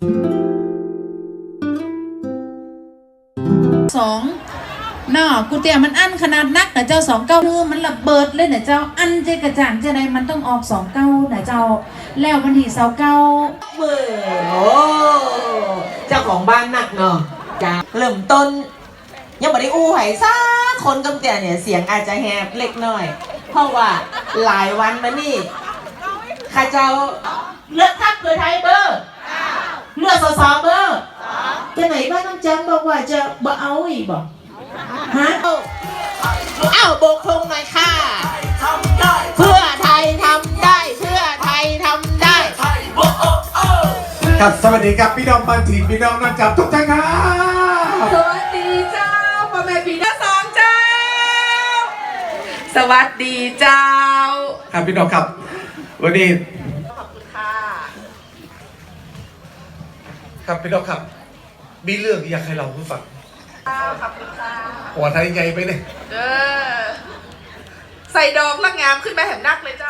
สองนอกูเตียมันอันขนาดนักนะเจ้าสองเก้ามือมันระเบิดเลยนะเจ้าอันเจกระจ่างเจะใดมันต้องออกสองเก้านะเจ้า แล้ววันที่เสาเก้ามือโอ้เจ้าของบ้านหนักเนาะจ้าเริ่มต้น ยังไม่ได้อู้ไห้ซ่าคนกำเตียเนี่ยเสียงอาจจะแหบเล็กน้อย เพราะว่าหลายวันมานี่ข้าเจ้าเลือกทักเพื่อไทยเบอร์ เลือกสสเบอร์จะไหนบ้านน้องจังบอกว่าจะบ่เอาอีกบอกฮะเอ้าโบกคงหน่อยค่ะเพื่อไทยทำได้เพื่อไทยทำได้ครับสวัสดีครับพี่น้องบ้านถิ่นพี่น้องนักจับทุกท่านครับสวัสดีเจ้าพ่อแม่พี่น้องสองเจ้า สวัสดีเจ้า ครับพี่น้องครับ วันนี้ ครับพี่น้องครับ มีเรื่องอยากให้เราผู้ฟังหัวไทยไงไปเนี่ยเออใส่ดอกละงามขึ้นมาแหมนักเลยเจ้า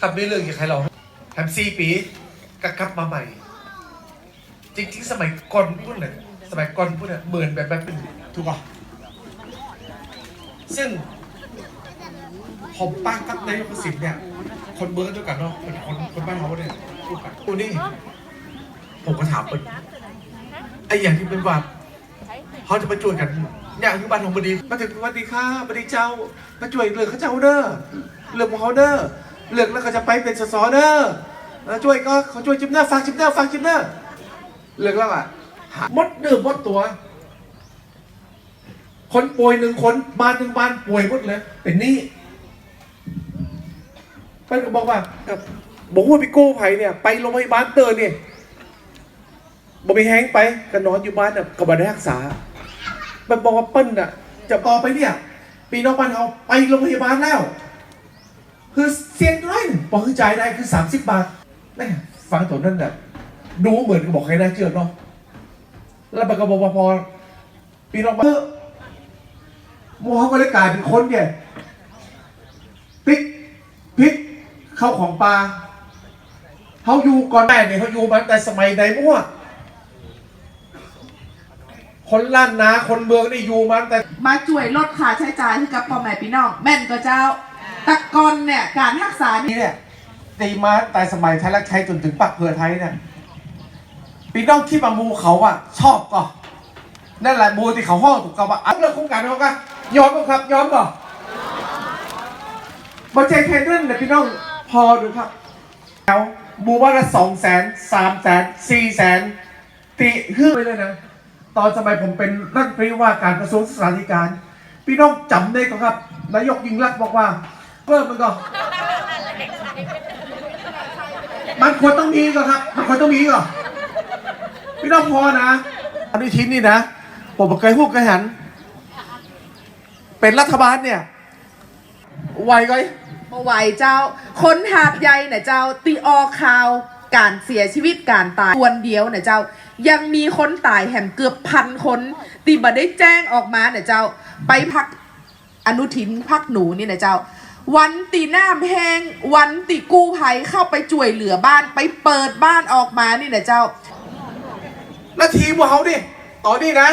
ครับมีเรื่องอยากให้เราแฮมซีปีกกลับมาใหม่ จริงๆ สมัยก่อนพูดเนี่ยสมัยก่อนพูดเนี่ยเหมือนแบบแบบเป็นถูกป่ะซึ่งผมป้ากับนายกประสิทธิ์เนี่ย คนเมืองด้วยกันเนาะเป็นคนคนบ้านเขาเนี่ยพูดกันตัวนี้ ผมก็ถามเป็นไอ้อย่างที่เป็นว่าเขาจะมาช่วยกันเนี่ยคือบ้านของบดีมาถึงวัสดีค่ะบดีเจ้ามาช่วยเรื่อเขาเจ้าเด้อเรื่อของเขาเด้อเรื่อแล้วก็จะไปเป็นสสเด้อช่วยก็เขาช่วยจิบเน้าฝากจิบเน้าฝากจิบเน้าเรื่อแล้วอะมดเนื้อมดตัว คนป่วยหนึ่งคนบ้านหนึ่งบ้านป่วยหมดเลยเป็นหนี้เปิ้ลก็บอกว่าบบอกว่าพี่กู้ภัยเนี่ย ไปโรงพยาบาลเตอร์เนี่ย บอกไปแห้งไปก็นอนอยู่บ้านน่ะก็บ่ได้รักษามันบอกว่าเปิ้ลน่ะ จะต่อไปเนี่ย ปีน้องบ้านเอาไปโรงพยาบาลแล้ว คือเสียงน้อยหนึ่งพอคือจ่ายได้คือสามสิบบาทแม่ฟังตัวนั้นน่ะดูเหมือนกับบอกใครน่าเชื่อเนาะแล้วมันก็บอกว่าพอปีน้องบ้านหมูเขาก็เลยกลายเป็นคนเนี่ยพิกพิกเข้าของปลาเขาอยู่ก่อนแม่เนี่ยเขาอยู่มาแต่สมัยไหนมั่ว คนล้านนาคนเมืองนี่อยู่มาตั้งแต่มาช่วยลดค่าใช้จ่ายให้กับพ่อแม่พี่น้องแม่นก็เจ้าแตะกอนเนี่ยการรักษานี่นี่เนี่ยตีมาตั้งแต่สมัยไทยรักไทยจนถึงปักเพื่อไทยเนี่ยพี่น้องคิดว่าหมูเขาอะชอบก่อนั่นแหละหมูที่เขาห้องถูกกับว่าอัพเลิกโครงการเขาก็ยอมบ่ครับยอมบ่มาใจแค่นั้นนะพี่น้องพอดูครับแล้วบูว่าละสองแสนสามแสนสี่แสนติฮือไปเลยนะ ตอนสมัยผมเป็นรัฐมนตรีว่าการกระทรวงศึกษาธิการ พี่น้องจำได้ก็ครับ นายกยิ่งรักบอกว่าเพิ่มมันก็ มันควรต้องมีก็ครับ มันควรต้องมีก็พี่น้องพอนะอนุทินนี่นะ ผมเคยพูดกันหัน เป็นรัฐบาลเนี่ยไวก็มาไหวเจ้า คนหาดใหญ่เนี่ยเจ้าตีออข่าวการเสียชีวิตการตายส่วนเดียวเนี่ยเจ้า ยังมีคนตายแหมเกือบพันคนตีบ่ได้แจ้งออกมาเนี่ยเจ้าไปพักอนุทินพักหนูนี่นะเจ้า วันตีหน้าแห้งวันตีกู้ภัยเข้าไปช่วยเหลือบ้านไปเปิดบ้านออกมานี่นะเจ้าแล้วทีมของเขาดิตอนนี้นะ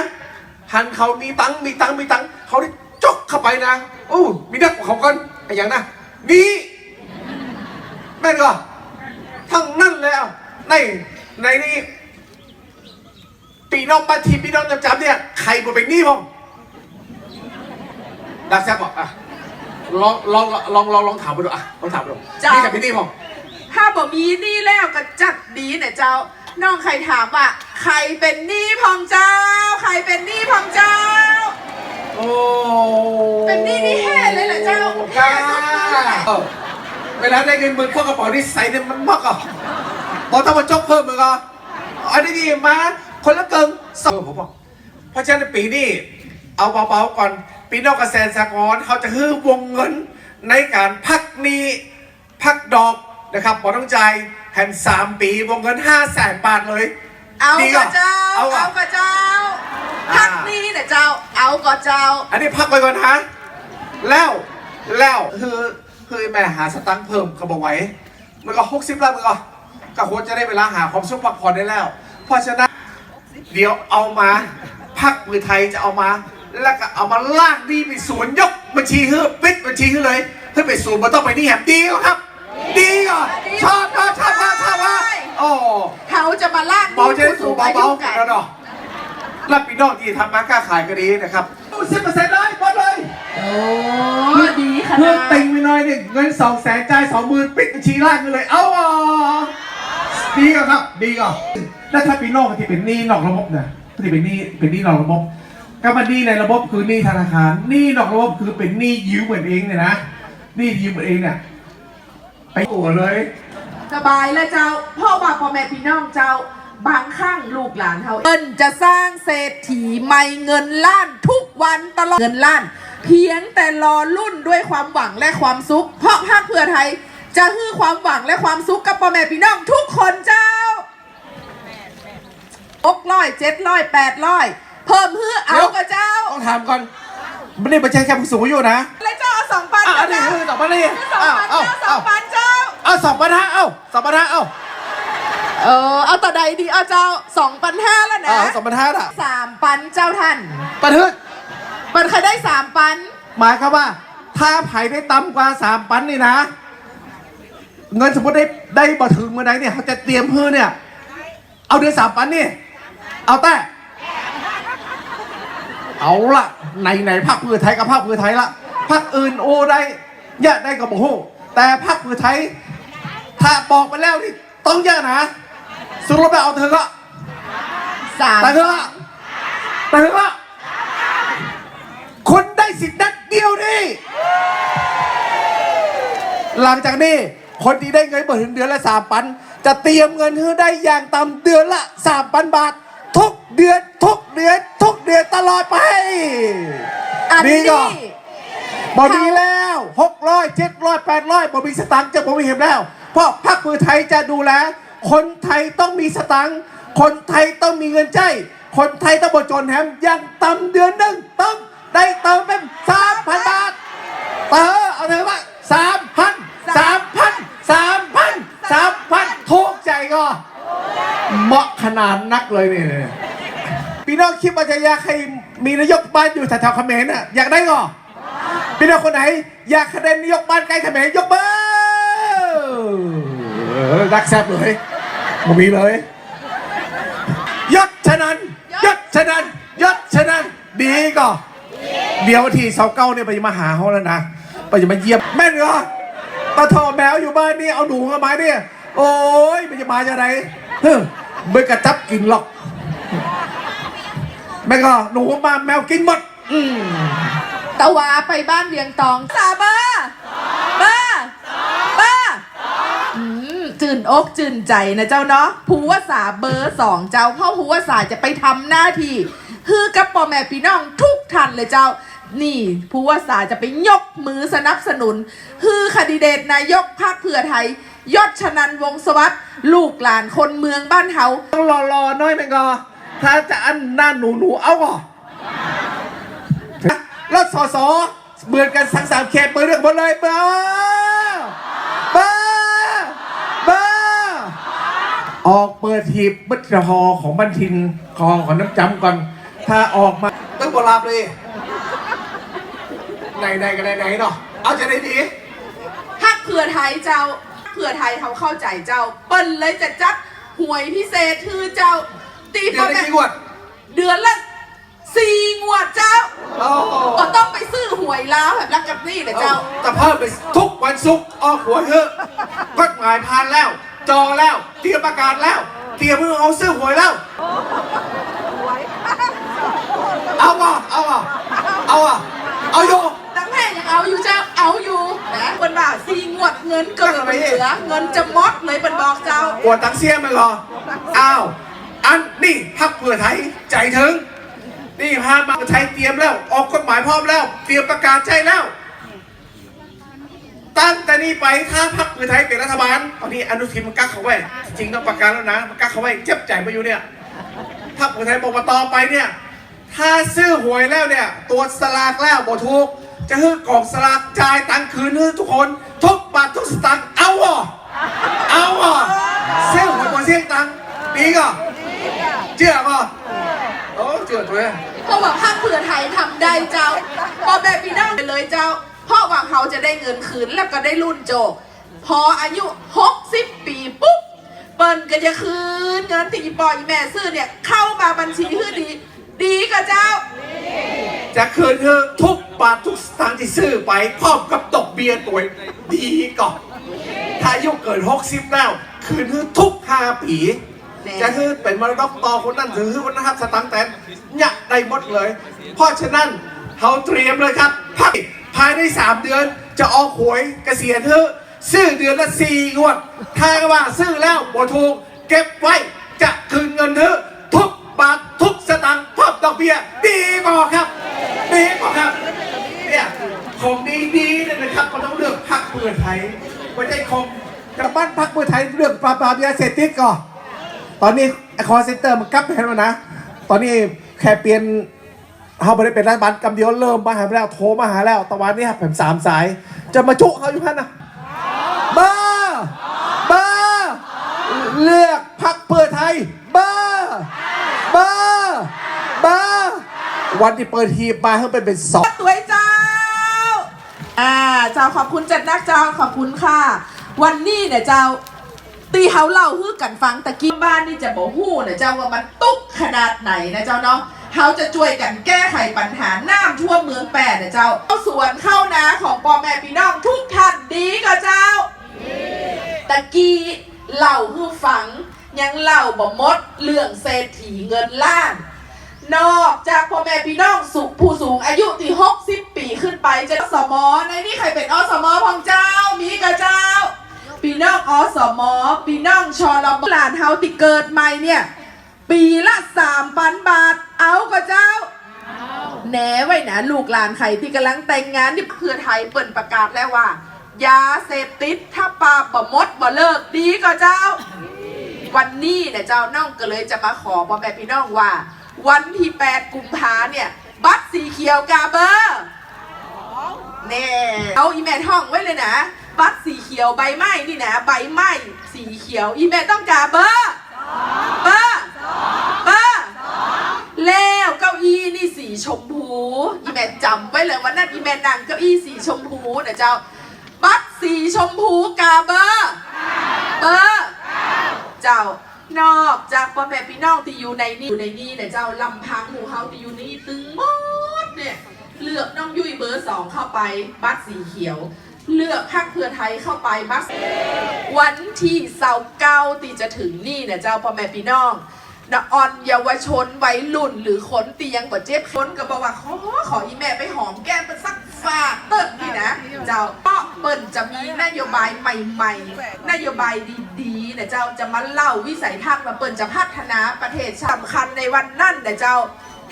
หันเขามีตังมีตังมีตังเขาได้จกเข้าไปนะโอ้มีนักของเขากันไอ้อย่างนะนี่แม่นก็ทั้งนั่นแล้วในในนี่ ปีน้องปาทีปีน้องจำจำเนี่ยใครบ่เป็นหนี้ผมดักแซ่บบอกอะลองลองลองลองลองถามมาดูอะลองถามมาดูจ้ะ นี่กับเป็นหนี้ผมถ้าบ่มีหนี่แล้วก็จัดดีเนี่ยเจ้า น้องใครถามว่า ใครเป็นหนี้พองเจ้า ใครเป็นหนี้พองเจ้า โอ้เป็นหนี้นี่แห่เลยเหรอเจ้ากล้าเออเวลาได้เงินหมื่นเข้ากระเป๋านี่ใส่เนี่ยมันมากอะบอกต้องมาจกเพิ่มมึงอะอันนี้ดีมา คนละเกิงสองผมบอกเพราะฉะนั้นปีนี้เอาเบาๆก่อนปีนอกเกษตรสากรเขาจะฮื้อวงเงินในการพักหนี้พักดอกนะครับบอต้องใจายแถมสามปีวงเงินห้าแสนบาทเลย เอาดีก็เจ้า เอาเอาอะก็เจ้าอ่าพักหนี้เนี่ยเจ้า เอาก็เจ้า อันนี้พักไปก่อนฮะ แล้วแล้วคือคือแม่หาสตังค์เพิ่มก็บอกไหว้มันก็หกสิบล้านมันก็ก็ควรจะได้เวลาหาความสุขพักผ่อนได้แล้ว เพราะฉะนั้น เดี๋ยวเอามาพักมือไทยจะเอามา แล้วก็เอามาลากหนี่ไปศูนย์ยกบัญชีเฮือปิดบัญชีขึ้นเลยเพื่อไปศูนย์มันต้องไปนี่แหมดีก็ครับ ดีก็ชอบก็ชอบก็ชอบก็โอ้เขาจะมาลากเบาใจผู้สูสูงงอาเบายุๆกักันนแล้วเนาะรับปีนอกที่ทำมาค้าขายก็ดีนะครับสิบเปอร์เซ็นต์เลยหมดเลยโอ้ดีขเพิ่นามดติงไปหน่อยเนี่ยเงินสองแสนจ่ายสองหมื่นปิดบัญชีล่างกันเลย เอาอะดีก็ครับ ดีก็ แล้วถ้าปีนอกมันที่เป็นหนี้นอกระบบเนี่ยที่เป็นหนี้เป็นหนี้นอกระบบก็มหนี้ในระบบคือหนี้ธนาคารหนี้นอกระบบคือเป็นหนี้ยืมเหมือนเองเนี่ยนะหนี้ยืมเหมือนเองเนี่ยไปโอ้เลย สบายแล้วเจ้าพ่อว่าพ่อแม่พี่น้องเจ้าบางข้างลูกหลานเขาเอินจะสร้างเศรษฐีไม่เงินล้านทุกวันตลอดเงินล้าน เพียงแต่รอรุ่นด้วยความหวังและความสุข เพราะภาคเพื่อไทยจะฮื้อความหวังและความสุขกับพ่อแม่พี่น้องทุกคนเจ้า อกร้อยเจ็ดร้อยแปดร้อยเพิ่มฮื้อเอากับเจ้าต้องถามก่อนไม่ได้ไปใช้แค่ผู้สูงอายุนะแล้วเจ้าเอาสองปันอะอันนี้เจ้าคือสองพันนี่สองอ้าวปันอ้าวเจ้าสองปันเจ้าอ้าวสองพันห้าเอ้าสองพันห้าเอ้าเออเอาต่อใดดีเอาเจ้าสองปันห้าแล้วนะอ้าวสองพันห้าอะสามปันเจ้าท่านปะทึกมันเคยได้สามปันหมายความว่า ถ้าไผ่ได้ต่ำกว่าสามปันนี่นะ เงินสมมติได้ได้บ่ถึงเมื่อใดเนี่ยเขาจะเตรียมเพื่อเนี่ย เอาเดือนสามปันนี่ เอาแต่ เอาละในไหนๆพักเพื่อไทยกับพักเพื่อไทยละพักอื่นโอ้ได้ยะได้กับโอ้โหแต่พักเพื่อไทย ถ้าบอกไปแล้วนี่ต้องเยอะนะสุดรบไปเอาเธอะสามแต่เถอะแต่เถอะคนได้สิทธิ์นัดเดียวนี่หลังจากนี้คนที่ได้เงินเบิถึงเดือนละสามพันจะเตรียมเงินให้ได้อย่างต่ำเดือนละสามพันบาท ทุกเดือนทุกเดือนทุกเดือนตลอดไป อันนี่นี้ก็ บอดีแล้วหกร้อยเจ็ดร้อยแปดร้อยบอมีสตังค์จะบอมีเห็นแล้ว เพราะพรรคเพื่อไทยจะดูแล คนไทยต้องมีสตังค์คนไทยต้องมีเงินใจ คนไทยต้องบจนแถมอยังต่ำเดือนหนึ่งต้องได้เติมเป็นสามพันบาทเออเอาเถอะว่าสามพันสามพันสามพันสามพันทุกใจก็ เหมาะขนาดนักเลยเนี่ยพี่น้องคิดว่าจะอยากให้มีนายกบ้านอยู่แถวๆเขมรน่ะอยากได้ก็พี่น้องคนไหน อยากคะแนนนายกบ้านใกล้เขมรยกเบอร์รักแซบเลยบ่มีเลยยศชนันยศชนันยศชนันดีก็เดี๋ยวทีเสาเก้าเนี่ยไปมาหาเขาแล้วนะไปจะมาเยี่ยมแม่นเหรอปลาทอแมวอยู่บ้านนี่เอาหนูมาไหมาเนี่ยโอ้ยมันจะมาจะไหน เฮ้ยไม่กระจับกินหรอกแม่ก็หนูมาแมวกินหมดอืมตะวาไปบ้านเวียงตองสาเบอร์เบอร์เบอร์อืมจื่นอกจื่นใจนะเจ้าเนาะภูวสาเบอร์สองเจ้าพ่อภูวสาจะไปทำหน้าที่คือกับปอแม่พี่น้องทุกท่านเลยเจ้า นี่ภูวสาจะไปยกมือสนับสนุน คือคดีเดตนายกพรรคเพื่อไทย ยศชนันวงศ์สวัสดิ์ลูกหลานคนเมืองบ้านเฮาต้องรอรอๆหน้อยแม่ก็ถ้าจะอันหน้าหนูหนูเอาก่อนแล้วสอสอเหมือนกันสังสามเขตเบอร์เรื่องหมดเลยเบอร์เบอร์เบอร์ออกเปิดหีบบัตรหอของบันทินคอของน้ำจำก่อน ถ้าออกมาตึ้งโบราณเลยไหนไหนๆกันไหนๆเนาะเอาจะได้ดีพักเพื่อไทยเจ้าเพื่อไทยเขาเข้าใจเจ้า เปิ้นเลยจะจัดหวยพิเศษคือเจ้า ตีเดี๋ยวได้กี่งวด เดือนละสี่งวดเจ้าโอ้ก็ต้องไปซื้อหวยแล้วแบบรักกับนี่แหละเจ้า จะเพิ่มไปทุกวันศุกร์ออกหัวเถอะกฎหมายผ่านแล้ว จองแล้ว เตรียมประกาศแล้ว เตรียมเพื่อเอาซื้อหวยแล้ว เอาว่ะเอาว่ะเอาว่ะเอาอยู่ ตั้งแม่ยังเอาอยู่เจ้าเอาอยู่นะเปิ้นว่าสี่งวดเงินเกิน ก็ทำไม เหลือเงิ นจะมดเลยเปิ้นบอกเจ้าปวดตังเสียมันเหรออ้าวอันนี่พักเพื่อไทยใจถึง นี่พามาไทยเตรียมแล้ว ออกกฎหมายพร้อมแล้ว เตรียมประกาศใช่แล้ว ตั้งแต่นี้ไปถ้าพักเพื่อไทยเป็นรัฐบาลตอนนี้อนุทินมันกักเขาไว้ จริงต้องประกาศแล้วนะมันกักเขาไว้เจ็บใจมาอยู่เนี่ยพักเพื่อไทยบอกว่าต่อไปเนี่ย ถ้าซื้อหวยแล้วเนี่ยตัวจสลากแล้วบ่ถูกจะให้กองสลากจ่ายตังคืนให้ทุกคน ทุกบาททุกสตางค์เอาอะ เอาอะเซี่ยงหัวตัวเซี่ยงตังดีก่อนเชื่อก่อนโอ้เชื่อตัวเองเพราะว่าพรรคเพื่อไทยทำได้เจ้าพอแบบพี่น้องไปเลยเจ้า เพราะว่าเขาจะได้เงินคืนแล้วก็ได้รุ่นโจกพออายุ 60 ปีปุ๊บเปิ้นก็จะคืนเงินที่อีปอยอีแม่ซื้อเนี่ยเข้ามาบัญชีคือดี ดีกับเจ้า จะคืนคือทุกบาททุกสตางค์ที่ซื้อไปพร้อมกับดอกเบี้ยตัวดีก่อน ถ้าอายุเกิน 60 แล้ว คืนคือทุก 5 ปีแน่จะคือเป็นมรดกต่อคนนั้นหรือคนนะครับสตังค์แต่เนี่ยได้หมดเลย เพราะฉะนั้นเขาเตรียมเลยครับภายภายใน 3 เดือนจะออกหวยเกษียณเถอะซื้อเดือนละ4งวด ถ้าว่าซื้อแล้วบ่ถูกเก็บไว้จะคืนเงินเถอะทุกบาททุกสตางค์พร้อมดอกเบี้ยดีกว่าครับดีกว่าครับเนี่ยของดีๆเนี่ยนะครับก็ต้องเลือกพรรคเพื่อไทย ไม่ใช่ของกับบ้านพักเพื่อไทยเรื่องปราบปรามยาเสพติดก่อนตอนนี้ไอคอเซ็นเตอร์มันกลับไปแล้วนะ ตอนนี้แค่เปลี่ยนเขาไม่ได้เป็นรัฐบาลกำเดียวเริ่มมาหาแล้วโทรมาหาแล้วตะวันนี้ครับผมสามสาย จะมาจุเขาอยู่พันนะเบอร์เบอร์เลือกพักเพื่อไทยเบอร์เบอร์เบอร์วันที่เปิดทีมมาเพิ่งเป็นเป็นสองสวยจ้า อ่าเจ้าขอบคุณเจัดนักเจ้าขอบคุณค่ะ วันนี้เนี่ยเจ้าตีเฮาเล่าฮือกันฟังตะกี้บ้านนี่จะบอกฮู้เนี่ยเจ้าว่ามันตุกขนาดไหนนะเจ้าเนาะเฮาจะช่วยกันแก้ไขปัญหาน้ำท่วมเมืองแปดเนี่ยเจ้าเข้าสวนเข้านาของปอแม่พี่น้องทุกท่านดีก็เจ้าตะกี้เล่าฮือฟังยังเล่าบ่มดเรื่องเศรษฐีเงินล้าน นอกจากพ่อแม่พี่น้องสุผู้สูงอายุที่60 ปีขึ้นไปจะอสมอในนี่ใครเป็นอสมอของเจ้ามีกับเจ้าพี่น้องอสมอพี่น้องชอรบหลานเฮาติเกิดใหม่เนี่ย ปีละสามพันบาท เอากับเจ้าแหนไว้นะลูกหลานใครที่กำลังแต่งงานนี่เพื่อไทยเปิดประกาศแล้วว่า ยาเสพติดถ้าปาบบ่มดบ่เลิกดีก็เจ้า วันนี้เนี่ยเจ้าน้องก็เลยจะมาขอพ่อแม่พี่น้องว่า วันที่ 8 กุมภาเนี่ย บัตรสีเขียวกาเบอร์แน่เอาอีแม่ท่องไว้เลยนะ บัตรสีเขียวใบไม้นี่นะ ใบไม้สีเขียว อีแม่ต้องกาเบอร์เบอร์เบอร์แล้วเก้าอี้นี่สีชมพู อีแม่จำไว้เลยวันนั้นอีแม่นั่งเก้าอี้สีชมพูนะเจ้า บัตรสีชมพูกาเบอร์เบอร์เจ้า นอกจากพ่อแม่พี่น้องที่อยู่ในนี่อยู่ในนี่เนี่ยเจ้าลำพังหมู่เฮาที่อยู่นี่ตึงหมดเนี่ยเลือกน้องยุ้ยเบอร์สองเข้าไปบัตรสีเขียว เลือกพรรคเพื่อไทยเข้าไปบัตรวันที่เสาร์เก้าที่จะถึงนี่เนี่ยเจ้าพ่อแม่พี่น้องนะออนเยาวชนวัยรุ่น หรือคนเตียงกว่าเจ็บคนก็บอกว่าขอขออีแม่ไปหอมแก้มเป็นสัก ฝากเติมนี่นะ เจ้าเพราะเปิ้นจะมีนโยบายใหม่ๆ นโยบายดีๆนะเจ้าจะมาเล่าวิสัยทัศน์มาเปิ้นจะพัฒนาประเทศสำคัญในวันนั่นนะเจ้า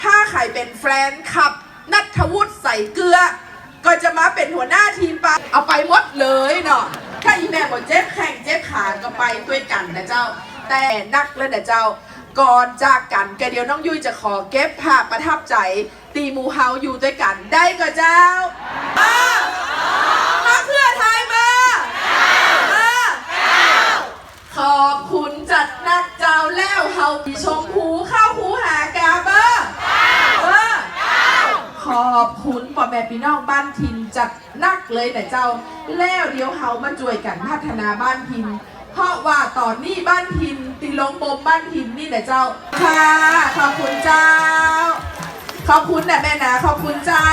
ถ้าใครเป็นแฟนคลับ นัทวุฒิใส่เกลือ ก็จะมาเป็นหัวหน้าทีมไปเอาไปหมดเลยเนาะถ้าอีแม่บอกเจ็บแข่งเจ็บขาก็ไปด้วยกันนะเจ้า แต่นักแล้วนะเจ้าก่อนจากกันก็เดี๋ยวน้องยุ้ยจะขอเก็บภาพประทับใจ ตีมูเฮาอยู่ด้วยกันได้ก็เจ้ามาเพื่อไทยมามาขอบคุณจัดนักเจ้าแล้วเฮาปีชมพูเข้าหูหากาเบอร์เบอร์ ขอบคุณ พี่น้องบ้านทินจัดนักเลยแต่เจ้า แล้วเดี๋ยวเฮามาช่วยกันพัฒนาบ้านทิน เพราะว่าตอนนี้บ้านทินติลงบมบ้านทินนี่แต่เจ้า ค่ะขอบคุณเจ้า ขอบคุณนะแม่นะขอบคุณเจ้า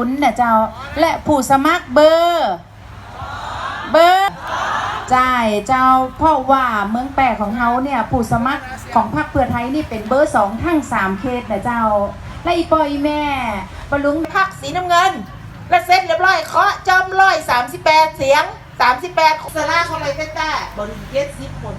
อื้อพิญญกุลนะเจ้า และผู้สมัครเบอร์เบอร์จ่ายเจ้าเพราะว่าเมืองแปรของเฮาเนี่ยผู้สมัครของพรรคเพื่อไทยนี่เป็นเบอร์สองทั้งสามเขตนะเจ้า และอีปอยแม่ปลุงพักสีน้ำเงิน และเซ็ตเรียบร้อยเคาะจอมร้อยสามสิบแปดเสียงสามสิบแปดสลาเข้าไปเป็นแต่บริเวณสิบคน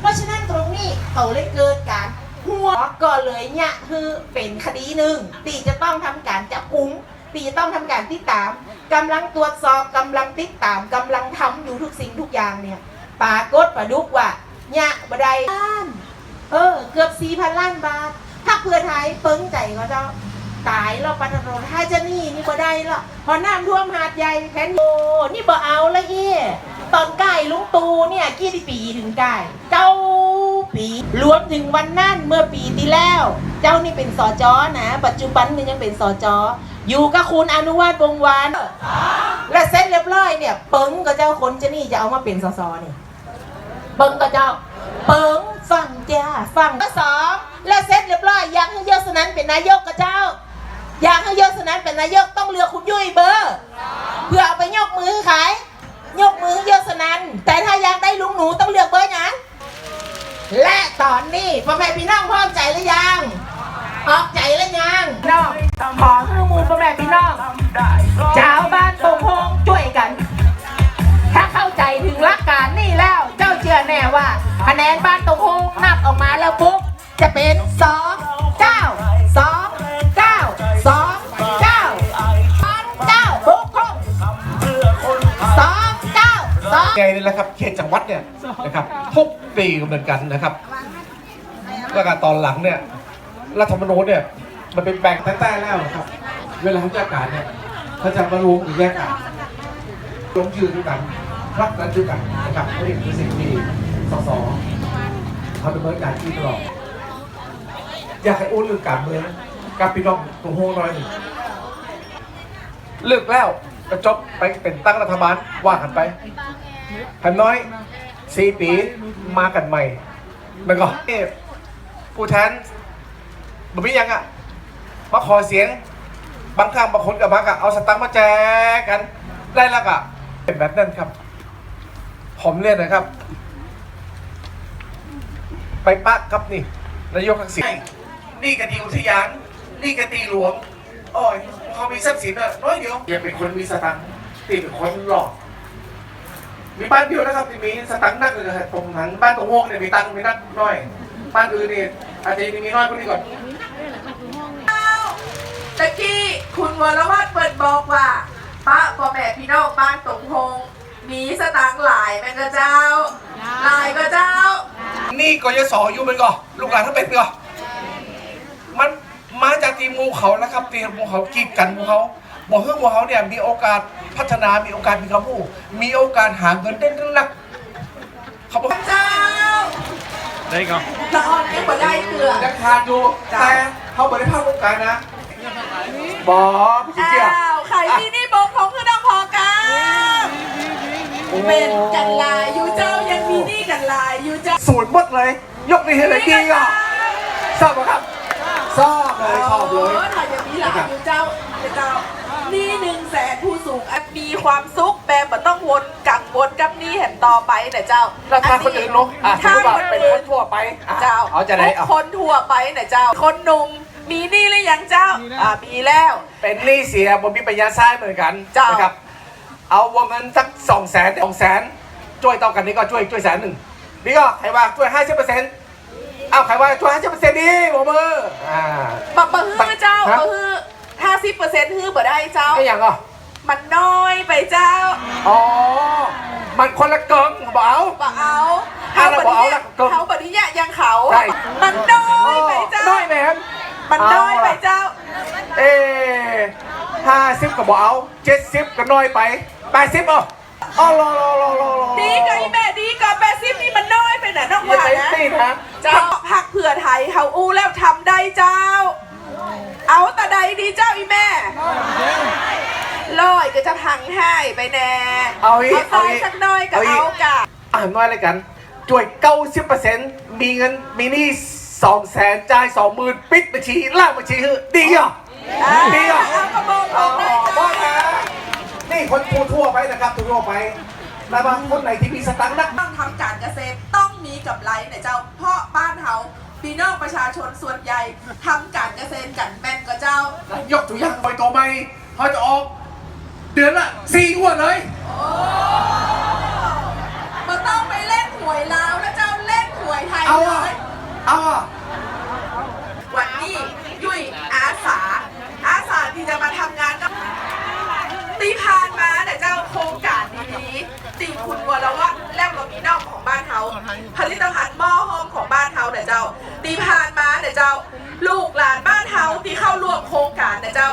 เพราะฉะนั้นตรงนี้เขาเลยเกิดการหัวก็เลยเนี่ยคือเป็นคดีหนึ่งตีจะต้องทำการจับกุม ตีจะต้องทำการติดตามกำลังตรวจสอบกำลังติดตามกำลังทำอยู่ทุกสิ่งทุกอย่างเนี่ยปากฏประดุกว่าเนี่ยบไดล้านเออ เกือบสี่พันล้านบาท ถ้าเพื่อไทยเปิ้งใจก็จะตายแล้วปันโรถ้าจะนี่นี่บ่ได้ละพอน้ำท่วมหาดใหญ่แค่นโอ้นี่บ่เอาละเอ้ตอนใกล้ลุงตูเนี่ยกี่ปีถึงใกล้เก้าปีรวมถึงวันนั้นเมื่อปีที่แล้ว เจ้านี่เป็นสอจอนะ ปัจจุบันมันยังเป็นสอจอ อยู่กับคุณอนุวัฒน์วงศ์วานและเสร็จเรียบร้อยเนี่ยเปิ้งก็เจ้าคนจะนี่จะเอามาเป็นสสนี่เปิ้งก็เจ้าเปิ้งฟังจ้าฟังก็สองและเสร็จเรียบร้อยอยากให้ยศนั้นเป็นนายกก็เจ้า อยากให้ยศนั้นเป็นนายกต้องเลือกคุณยุ้ยเบอร์เพื่อเอาไปยกมือขายยกมือยศนั้นแต่ถ้าอยากได้ลุงหนูต้องเลือกเบอร์ยังและตอนนี้พ่อแม่พี่น้องพร้อมใจหรือยัง ออกใจหรือยังน้องขอให้หมูพ่อแม่พี่น้องเจ้าบ้านตรงห้องช่วยกัน ถ้าเข้าใจถึงหลักการนี่แล้วเจ้าเชื่อแน่ว่า คะแนนบ้านตรงหงนับออกมาแล้วปุ๊บจะเป็นสองเก้าสองเก้าสองเก้าสองเก้าหกหกสองเก้าสองไงนี่แหละครับเขตจังหวัดเนี่ยนะครับทุกปีก็เหมือนกันนะครับแล้วก็ตอนหลังเนี่ย รัฐธรรมนูญเนี่ย มันเป็นแบ่งแต่แต่แล้วครับ เวลาเขาจะการเนี่ยเขาจะมารวมหรือแยกกันลงชื่อด้วยกันรักกันด้วยกันนะครับนี่คือสิ่งที่สสเขาดำเนินการที่ตลอดอยากให้อู้เรื่องการเมืองกับพี่น้องตรงโฮน้อยหนึ่งเลือกแล้วก็จบไปเป็นตั้งรัฐบาลว่ากันไปพันน้อยสี่ปีมากันใหม่มันก็เอ๊ะผู้แทน บุมียังอะมาขอเสียง บางครั้งบางคนกับมากะเอาสตังค์มาแจกกัน ได้แล้วกะเป็นแบบนั้นครับ ผมเนี่ยนะครับ ไปปะครับนี่นายกทักษิณนี่กะตีอุทยาน นี่กะตีหลวงโอ้ยเขามีทรัพย์สินอะน้อยเดียวอย่าเป็นคนมีสตังค์ตีเป็นคนหลอก มีบ้านเดียวนะครับที่มีสตังค์นักเลยครับตรงนั้นบ้านตรงวงเนี่ยมีตังค์มีนักน้อย บ้านอื่นนี่อาจจะมีน้อยกว่านี้ก่อน ตะกี้คุณวรวัฒน์เปิดบอกว่าป้าพ่อแม่พี่น้องบ้านตงพงมีสตางค์หลายแม่กระเจ้า หลายก็เจ้า นี่กยศอยู่เป็นก่อลูกหลานทั้งเป็นก่อมันมาจากทีมงูเขานะครับทีมงูเขากีดกันงูเขาบอกเพื่องูเขาเนี่ยมีโอกาสพัฒนามีโอกาสมีคำพูดมีโอกาสหาเงินได้ทั้งนักเขาบอกเจ้าได้ก่อนละอ่อนยังบ่ได้เกลือยังขาดอยู่แต่เขาบริภาควงการนะ บอกพี่อ้เจียาวใครที่นี่บงของคือน้องพอกันเป็นกันลายอยู่เจ้ายังมีนี่กันลายอยู่เจ้าศูนย์หมดเลย ยกนี่ให้เลยดีก่อนชอบไหมครับชอบเลยชอบเลยโถ้ายังมีหลายอยู่เจ้าเจ้านี่หนึ่งแสนผู้สูงอายุมีความสุขแบบมันต้องวนกังวลกับนี่เห็นต่อไปนะเจ้าแล้วถ้าคนอื่นเนาะอะสมถ้ามติว่าคนเป็นอื่คนนทั่วไปอะเจ้าเอาจะไหนเอาคนทั่วไปนะเจ้าคนหนุ่ม มีหนี่หรือยังเจ้าอ่ามีแล้ว เป็นหนี้เสียบนมีปัญญาซ้ายเหมือนกันเจ้านนะครับ เอาวงเงินสักสองแสนสองแสนช่วยเท่ากันนี่ก็ช่วยช่วยแสนหนึ่งนี่ก็ใครว่าช่วยห้าสิบเปอร์เซ็นต์เอาใครว่าช่วยห้าสิบเปอร์เซ็นต์ดีผมมืออ่า บักบะฮือเจ้าฮะ บะฮือห้าสิบเปอร์เซ็นต์ฮือบ่ได้เจ้าก็อย่างอะมันน้อยไปเจ้าอ๋อ มันคนละเกิงบอกเอา บ่เอาอะเราบ่เอาละก็เขาบริยะยังเขา ใช่ มันน้อยไปเจ้า น้อยแมน มันน้อยไปเจ้า เอ๊ห้าสิบก็บอกเอาเจ็ดสิบก็น้อยไปแปดสิบอะอ๋อรอรอรอรอรอดีกับอีแม่ดีกับแปดสิบนี่มันน้อยไปนะน้องอย่าว่าใจนะตีนะเจ้าพักเผื่อไทยเขาอู้แล้วทำได้เจ้า เอาแต่ใดดีเจ้าอีแม่ลอยก็จะพังให้ไปแน่เอาอีกเอาเอาตายอีกสักหน้อยก็เอาอีกเอากะอ่านน้อยเลยกันจ่วยเก้าสิบเปอร์เซ็นต์มีเงินมีหนี้ สองแสนจ่ายสองหมื่นปิดบัญชีล่างบัญชีคือดีอะดีอะเอากระบอกออ๋ออกได้บ้าเจ้านะนี่คนทั่วๆไปนะครับทั่วๆไปแล้วบางคนไหนที่มีสตังค์นักต้องทำการเกษตรต้องมีกับไรเนี่ยเจ้าเพราะบ้านเฮาพี่น้องประชาชนส่วนใหญ่ทำการเกษตรกันแม่นก็เจ้ายกตัวอย่างไปตัวใหม่เขาจะออก เดือนละสี่งวดเลยวยลาวแล้วเจ้าเล่นหวยไทยเอาเลอะย เอาอะวันนี้ยุ้ยอาสา อาสาที่จะมาทำงานกับตีพานมาแต่เจ้าโครงการดีๆตีคุณวรวัฒน์และก็มีนอกของบ้านเขาผลิตภัณฑ์หม้อห้อมของบ้านเขาแต่เจ้า ตีพานมาแต่เจ้า ลูกหลานบ้านเขาที่เข้าร่วมโครงการแต่เจ้า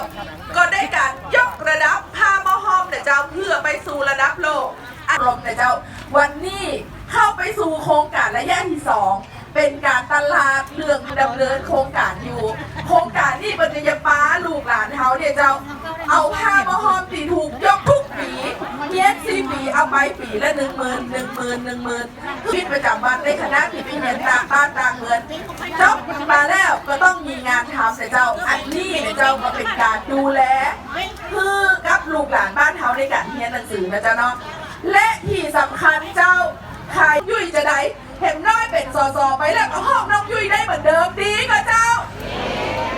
ก็ได้การยกระดับผ้าหม้อห้อมแต่เจ้าเพื่อไปสู่ระดับโลกอารมณ์แต่เจ้า วันนี้เข้าไปสู่โครงการระยะที่สอง เป็นการตลาดเรื่องดำเนินโครงการอยู่ โครงการนี่เป็นจะป้าลูกหลานเขาเนี่ยเจ้าเอาผ้ามาห้อมตีถูกยกทุกปีเฮียนสี่ปีเอาไปปีละหนึ่งหมื่นหนึ่งหมื่นหนึ่งหมื่นชีวิตประจำวันในคณะที่ไปเรียนตาบ้านต่างเมืองจบมาแล้วก็ต้องมีงานทำแต่เจ้าอันนี้เจ้าก็เป็นการดูแลคือกับลูกหลานบ้านเขาในการเรียนหนังสือนะเจ้าเนาะและที่สำคัญเจ้าใครยุ้ยจะได้ สอสอไปแล้วก็ห้องน้องยุ้ยได้เหมือนเดิมดีก็เจ้า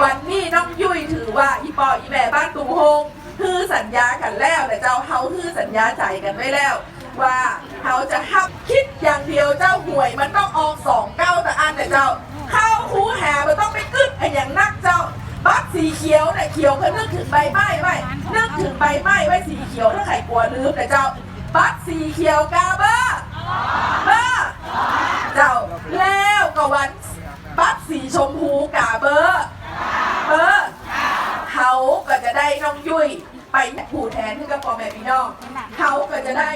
วันนี้น้องยุ้ยถือว่าอีปออีแม่บ้านตุงโฮงคือสัญญากันแล้วแต่เจ้าเขาคือสัญญาใจกันไว้แล้ว ว่าเขาจะทับคิดอย่างเดียวเจ้าหวยมันต้องออกสองเก้าแต่อันแต่เจ้า เข้าคูแหมันต้องไปกึดไอ้อย่างนักเจ้าบักสีเขียวเนี่เขียวก็นึกถึงใบไม้ไว้นึกถึงใบไม้ไว้สีเขียวถ้าใครกลัวลืมแต่เจ้าบักสีเขียวกาเบอร์เบอร์เจ้าแล้วก็วันบักสี ชมพูกาเบอร์เออเขาก็จะได้น้องยุ้ยไปผู้แทนที่กับพ่อแม่พี่น้องเขาก็จะได้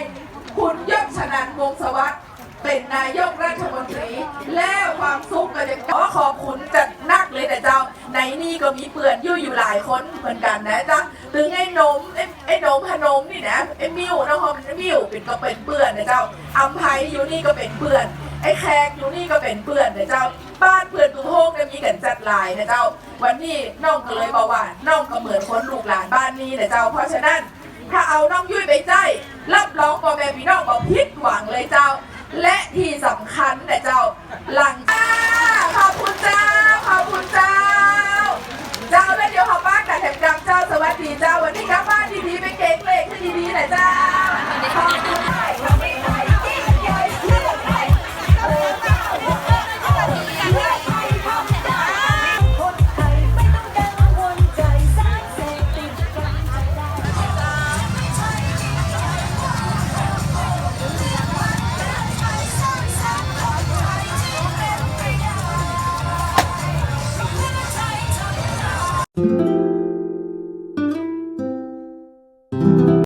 คุณยศชนันวงศ์สวัสดิ์เป็นนายกรัฐมนตรีและความสุขก็จะขอขอบคุณจัดนักเลยแต่เจ้า ในนี่ก็มีเปื่อนยุ่ยอยู่หลายคนเหมือนกันนะจ๊ะถึงไอ้นมไอ้ไอ้นมพนมนี่นะไอ้มิวนะฮอมไอ้มิวเป็นก็เป็นเปื่อนนะเจ้าอัมไพอยู่นี่ก็เป็นเปื่อน ไอ้แขกอยู่นี่ก็เป็นเพื่อนนะเจ้า บ้านเพื่อนตุงโฮกเนี่ยมีกันจัดลายนะเจ้า วันนี้น้องก็เลยบอกว่าน้องก็เหมือนคนลูกหลานบ้านนี้นะเจ้า เพราะฉะนั้น ถ้าเอาน้องยุ้ยไปใจรับรองพ่อแม่พี่น้องบอกพิดหวังเลยเจ้า และที่สำคัญนะเจ้าหลัง